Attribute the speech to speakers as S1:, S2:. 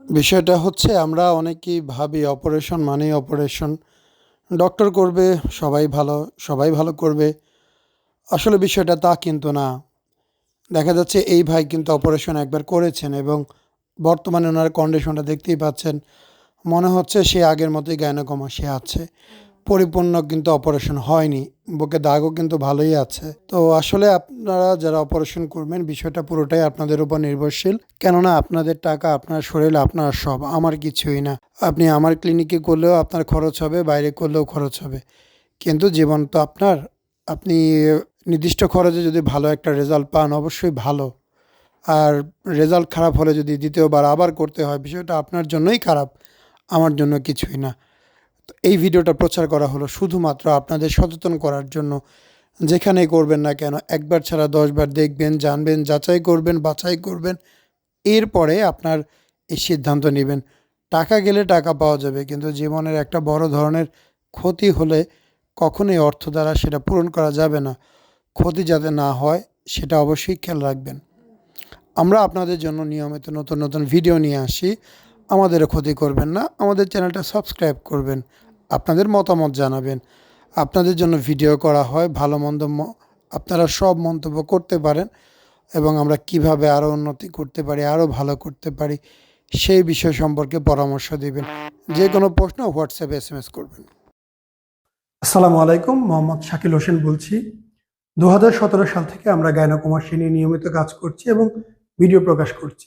S1: বিষয়টা হচ্ছে আমরা অনেকেই ভাবি অপারেশন মানেই অপারেশন ডক্টর করবে, সবাই ভালো সবাই ভালো করবে। আসলে বিষয়টা তা কিন্তু না। দেখা যাচ্ছে এই ভাই কিন্তু অপারেশন একবার করেছেন এবং বর্তমানে ওনার কন্ডিশনটা দেখতেই পাচ্ছেন। মনে হচ্ছে সে আগের মতোই গায়নাকমা সে আছে। পরিপূর্ণ কিন্তু অপারেশন হয়নি, বুকে দাগও কিন্তু ভালোই আছে। তো আসলে আপনারা যারা অপারেশন করবেন, বিষয়টা পুরোটাই আপনাদের উপর নির্ভরশীল। কেননা আপনাদের টাকা, আপনার শরীর, আপনার সব, আমার কিছুই না। আপনি আমার ক্লিনিকে করলেও আপনার খরচ হবে, বাইরে করলেও খরচ হবে। কিন্তু জীবন তো আপনার। আপনি নির্দিষ্ট খরচে যদি ভালো একটা রেজাল্ট পান, অবশ্যই ভালো। আর রেজাল্ট খারাপ হলে যদি দ্বিতীয়বার আবার করতে হয়, বিষয়টা আপনার জন্যই খারাপ, আমার জন্য কিছুই না। তো এই ভিডিওটা প্রচার করা হলো শুধুমাত্র আপনাদের সচেতন করার জন্য। যেখানেই করবেন না কেন, একবার ছাড়া দশবার দেখবেন, জানবেন, যাচাই করবেন, বাছাই করবেন। এরপরে আপনার এই সিদ্ধান্ত নেবেন। টাকা গেলে টাকা পাওয়া যাবে, কিন্তু জীবনের একটা বড় ধরনের ক্ষতি হলে কখনোই অর্থ দ্বারা সেটা পূরণ করা যাবে না। ক্ষতি যাতে না হয়, সেটা অবশ্যই খেয়াল রাখবেন। আমরা আপনাদের জন্য নিয়মিত নতুন নতুন ভিডিও নিয়ে আসি। আমাদেরও ক্ষতি করবেন না, আমাদের চ্যানেলটা সাবস্ক্রাইব করবেন, আপনাদের মতামত জানাবেন। আপনাদের জন্য ভিডিও করা হয়, ভালো মন্দ আপনারা সব মন্তব্য করতে পারেন এবং আমরা কীভাবে আরও উন্নতি করতে পারি, আরও ভালো করতে পারি, সেই বিষয় সম্পর্কে পরামর্শ দেবেন। যে কোনো প্রশ্ন হোয়াটসঅ্যাপে এস এম এস করবেন।
S2: আসসালামু আলাইকুম, মোহাম্মদ শাকিল হোসেন বলছি। দু হাজার সতেরো সাল থেকে আমরা গায়নাকুমার নিয়ে নিয়মিত কাজ করছি এবং ভিডিও প্রকাশ করছি।